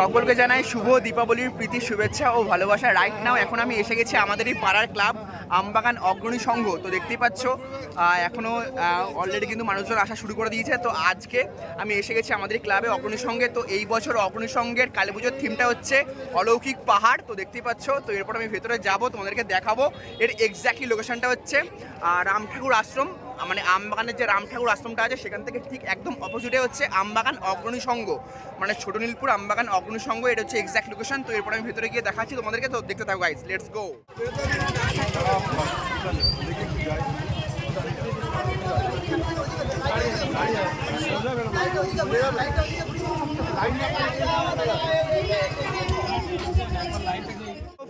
সকলকে জানাই শুভ দীপাবলির প্রীতি, শুভেচ্ছা ও ভালোবাসা। রাইট নাও এখন আমি এসে গেছি আমাদের এই পাড়ার ক্লাব আমবাগান অগ্রণী সংঘ। তো দেখতেই পাচ্ছ এখনও অলরেডি কিন্তু মানুষজন আসা শুরু করে দিয়েছে। তো আজকে আমি এসে গেছি আমাদের ক্লাবে অগ্রণী সঙ্গে তো এই বছর অগ্রণী সংঘের কালী পুজোর থিমটা হচ্ছে অলৌকিক পাহাড়। তো দেখতেই পাচ্ছ, তো এরপর আমি ভেতরে যাব, তোমাদেরকে দেখাবো। এর এক্স্যাক্টলি লোকেশনটা হচ্ছে রাম ঠাকুর আশ্রম। মানে আমবাগানের যে রাম ঠাকুর আশ্রমটা আছে, সেখান থেকে ঠিক একদম অপোজিটে হচ্ছে আমবাগান অগ্রণী সংঘ। মানে ছোট নীলপুর আমবাগান অগ্রণী সংঘ, এটা হচ্ছে এক্সাক্ট লোকেশন তো এরপর আমি ভেতরে গিয়ে দেখাচ্ছি তোমাদেরকে, তো দেখতে থাকো গাইজ লেটস গো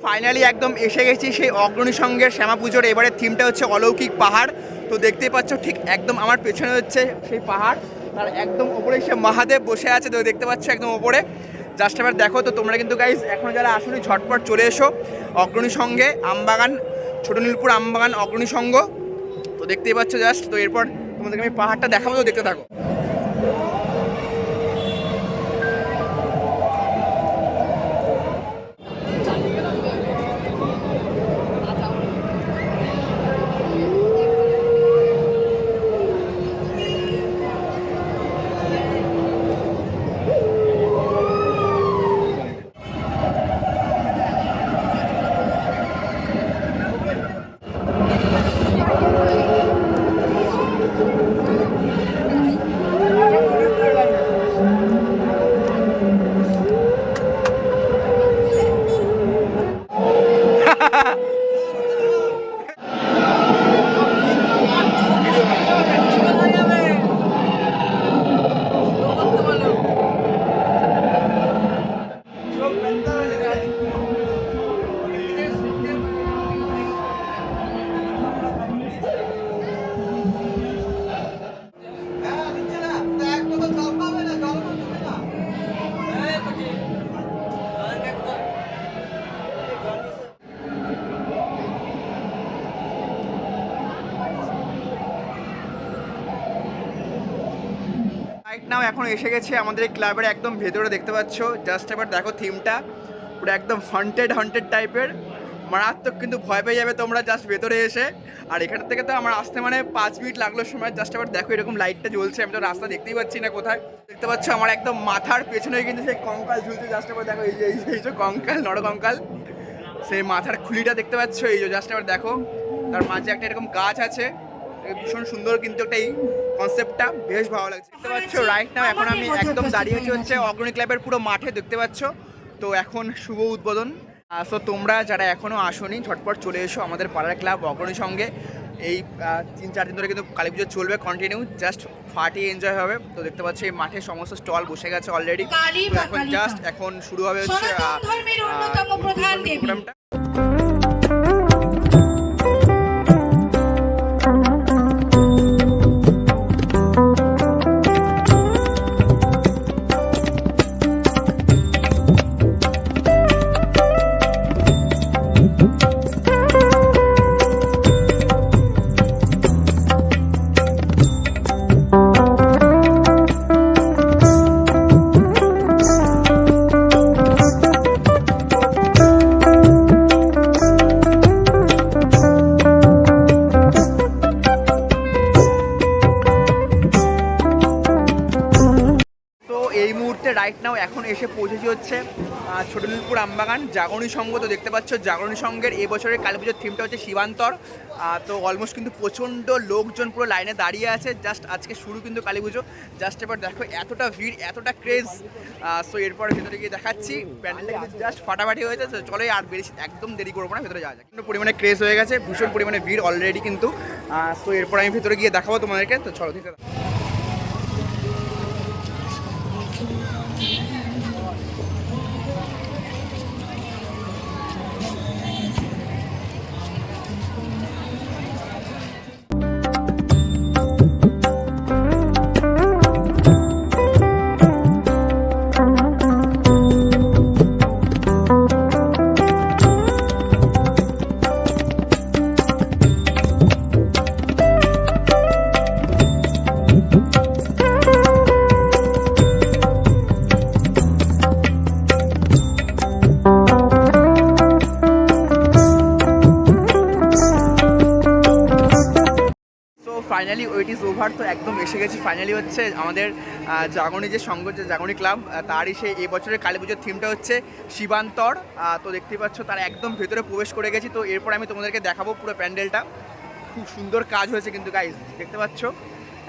ফাইনালি একদম এসে গেছি সেই অগ্রণী সঙ্গের শ্যামা পুজোর এবারে থিমটা হচ্ছে অলৌকিক পাহাড়। তো দেখতেই পাচ্ছ, ঠিক একদম আমার পেছনে হচ্ছে সেই পাহাড়, আর একদম ওপরে সে মহাদেব বসে আছে, তো দেখতে পাচ্ছ একদম ওপরে। জাস্ট এবার দেখো তো তোমরা কিন্তু গাইজ এখন যারা আসলে ঝটপট চলে এসো অগ্রণী সঙ্গে, আমবাগান, ছোটো নীলপুর আমবাগান অগ্রণী সঙ্গ। তো দেখতেই পাচ্ছ জাস্ট তো এরপর তোমাদেরকে আমি পাহাড়টা দেখাবো, তো দেখতে থাকো। নাও এখন এসে গেছে আমাদের এই ক্লাবের একদম ভেতরে দেখতে পাচ্ছ। জাস্ট এবার দেখো থিমটা পুরো একদম হন্টেড হন্টেড টাইপের মারাত্মক কিন্তু ভয় পেয়ে যাবে তোমরা জাস্ট ভেতরে এসে। আর এখান থেকে তো আমার আসতে মানে পাঁচ মিনিট লাগল সময়। জাস্ট এবার দেখো এরকম লাইটটা জ্বলছে। আমি তো রাস্তা দেখতেই পাচ্ছি না কোথায়। দেখতে পাচ্ছ আমার একদম মাথার পেছনে কিন্তু সেই কঙ্কাল ঝুলছে। জাস্ট এবার দেখো এই যে, এই যে- কঙ্কাল নর কঙ্কাল সেই মাথার খুলিটা দেখতে পাচ্ছ? এই যে জাস্ট এবার দেখো। তার মাঝে একটা এরকম গাছ আছে। ভীষণ সুন্দর কিন্তু একটা এই কনসেপ্টটা বেশ ভালো লাগছে। দেখতে পাচ্ছ রাইট নাও এখন আমি একদম দাঁড়িয়ে আছি হচ্ছে অগ্রণী ক্লাবের পুরো মাঠে দেখতে পাচ্ছ? তো এখন শুভ উদ্বোধন। সো তোমরা যারা এখনও আসোনি ঝটপট চলে এসো আমাদের পাড়ার ক্লাব অগ্রণীর সঙ্গে। এই তিন চার দিন ধরে কিন্তু কালী পুজো চলবে কন্টিনিউ জাস্ট ফাটিয়ে এনজয় হবে। তো দেখতে পাচ্ছি এই মাঠে সমস্ত স্টল বসে গেছে অলরেডি তো এখন জাস্ট এখন শুরু হবে হচ্ছে। প্রোগ্রামটা এখন এসে পৌঁছেছি হচ্ছে আহ, ছোট নীলপুর আমবাগান জাগরণী সংঘ তো দেখতে পাচ্ছ জাগরণী সংঘের এই বছরের কালী পুজোর থিমটা হচ্ছে শিবান্তর। তো অলমোস্ট কিন্তু প্রচণ্ড লোকজন পুরো লাইনে দাঁড়িয়ে আছে জাস্ট আজকে শুরু কিন্তু কালী পুজো। জাস্ট এবার দেখো এতটা ভিড় এতটা ক্রেজ সো এরপর ভেতরে গিয়ে দেখাচ্ছি প্যান্ডেলটা কিন্তু জাস্ট ফাটাফাটি হয়েছে তো চলো আর বেশি একদম দেরি করব না ভেতরে যাওয়া যায় পরিমাণে ক্রেজ হয়ে গেছে ভীষণ পরিমাণে ভিড় অলরেডি কিন্তু সো এরপর আমি ভেতরে গিয়ে দেখাবো তোমাদেরকে তো চলো ঠিক ফাইনালি ওইট ইজ ওভার তো একদম এসে গেছি ফাইনালি হচ্ছে আমাদের জাগরণী যে সংঘ, যে জাগরণী ক্লাব তারই সেই এই বছরের কালী পুজোর থিমটা হচ্ছে শিবান্তর। তো দেখতেই পাচ্ছ তার একদম ভেতরে প্রবেশ করে গেছি, তো এরপর আমি তোমাদেরকে দেখাবো পুরো প্যান্ডেলটা খুব সুন্দর কাজ হয়েছে কিন্তু গাইজ দেখতে পাচ্ছ?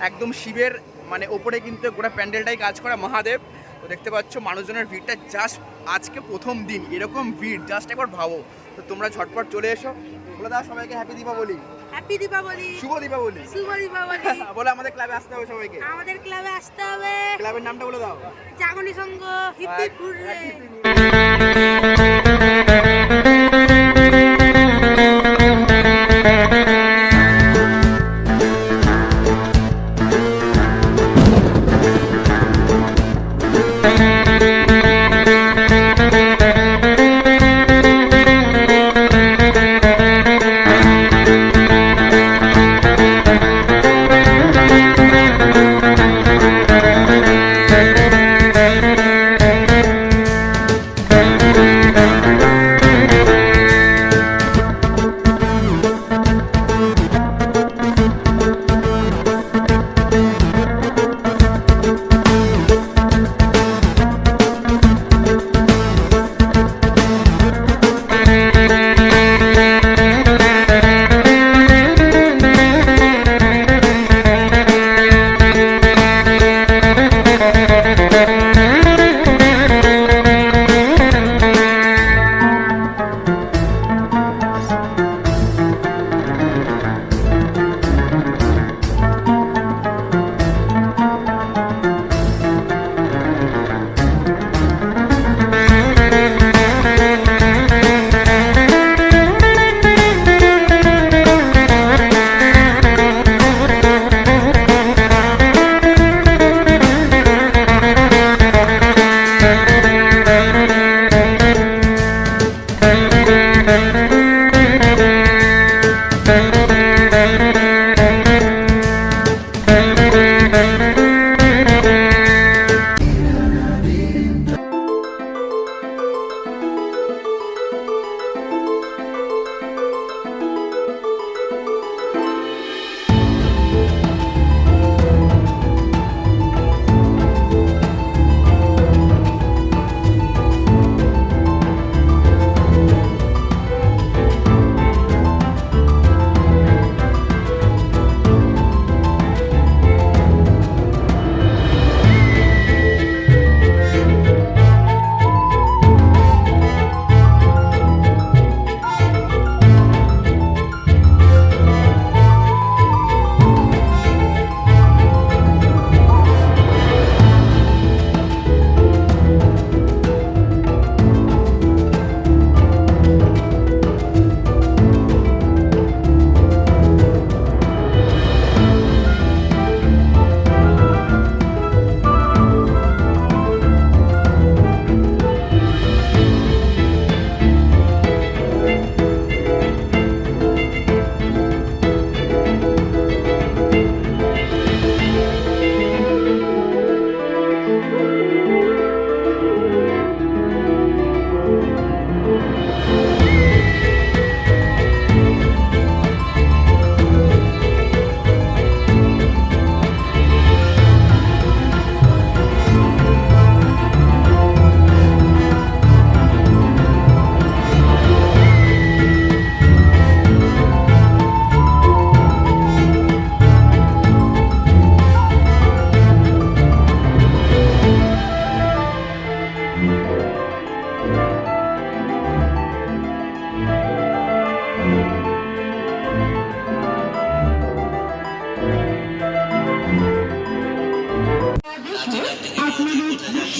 একদম শিবের মানে ওপরে কিন্তু গোটা প্যান্ডেলটাই কাজ করা মহাদেব। তো দেখতে পাচ্ছ মানুষজনের ভিড়টা জাস্ট আজকে প্রথম দিন, এরকম ভিড় জাস্ট একবার ভাবো। তো তোমরা ঝটপট চলে এসো। বলে দাও সবাইকে হ্যাপি দীপাবলি। হ্যাপি দীপাবলি শুভ দীপাবলি শুভ দীপাবলি বলে আমাদের ক্লাবে আসতে হবে সবাইকে। আমাদের ক্লাবে আসতে হবে। ক্লাবের নামটা বলে দাও। জাগনি সংঘ হিপি ফুররে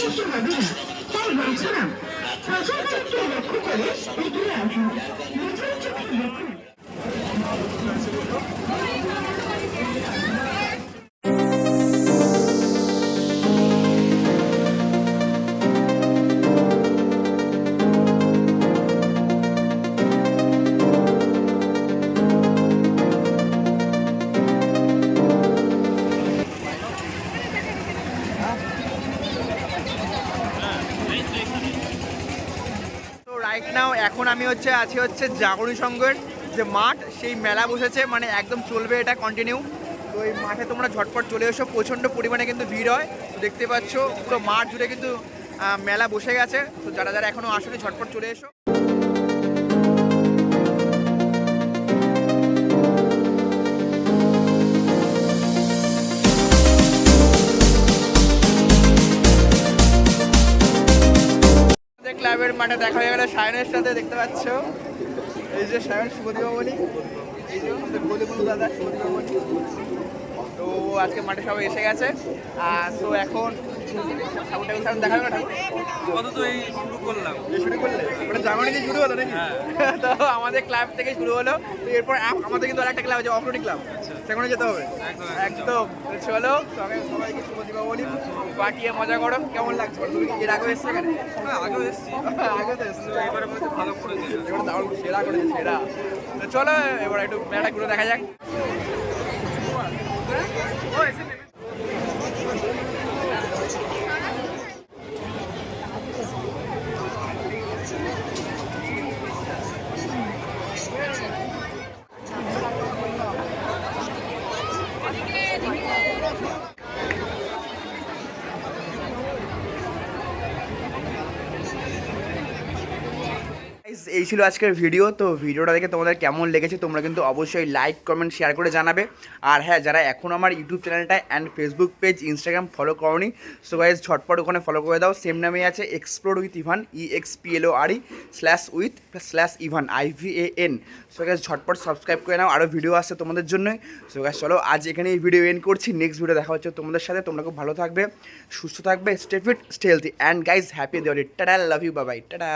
বিশ্বাস হবে না তাই বলছিলাম প্রজাতন্ত্র লক্ষ্য করে এগিয়ে আসুন আমি হচ্ছে, আছি হচ্ছে জাগরণী সংঘের যে মাঠ, সেই মেলা বসেছে মানে একদম চলবে এটা কন্টিনিউ তো এই মাঠে তোমরা ঝটপট চলে এসো, প্রচণ্ড পরিমাণে কিন্তু ভিড় হয় তো দেখতে পাচ্ছ, পুরো মাঠ জুড়ে কিন্তু মেলা বসে গেছে। তো যারা যারা এখনও আসলে ঝটপট চলে এসো। মাঠে দেখা হয়ে গেল সায়নের সাথে, দেখতে পাচ্ছ? এই যে সায়ন শুভদীপা বলি এই যে দাদা তো আজকে মাঠে সবাই এসে গেছে। আর তো এখন শুরু করলাম শুরু হলো তো আমাদের ক্লাব থেকে শুরু হলো এরপর আম- আমাদের কিন্তু আরেকটা ক্লাব আছে অফরোডিং ক্লাব সেখানে যেতে হবে একদম, চলো সবাই সবাইকে শুভ দীপাবলি পাঠিয়ে মজা করো কেমন লাগছে তুমি এর আগে এসছো এখানে আগেও এসেছি আগে তো এসছো এবারে ভালো করেছে এবার দারুণ সেরা করেছে সেরা চলো এবার একটু মেলাটা ঘুরে দেখা যাক। Guys, এই ছিল আজকের ভিডিও তো ভিডিওটা দেখে তোমাদের কেমন লেগেছে তোমরা কিন্তু অবশ্যই লাইক কমেন্ট শেয়ার করে জানাবে। আর হ্যাঁ যারা এখন আমার ইউটিউব চ্যানেলটা and Facebook page Instagram follow করনি সো গাইজ ঝটপট ওখানে ফলো করে দাও। সেম নামেই আছে explore with Ivan E X P L O R E slash with slash Ivan I V A N so guys ঝটপট সাবস্ক্রাইব করে নাও আরও ভিডিও আসছে তোমাদের জন্যই। সো গাইজ চলো, আজ এখানে এই ভিডিও এন্ড করছি। নেক্সট ভিডিও দেখা হচ্ছে তোমাদের সাথে। তোমরা খুব ভালো থাকবে, সুস্থ থাকবে stay fit stay healthy and guys happy Diwali tata love you Babai tata.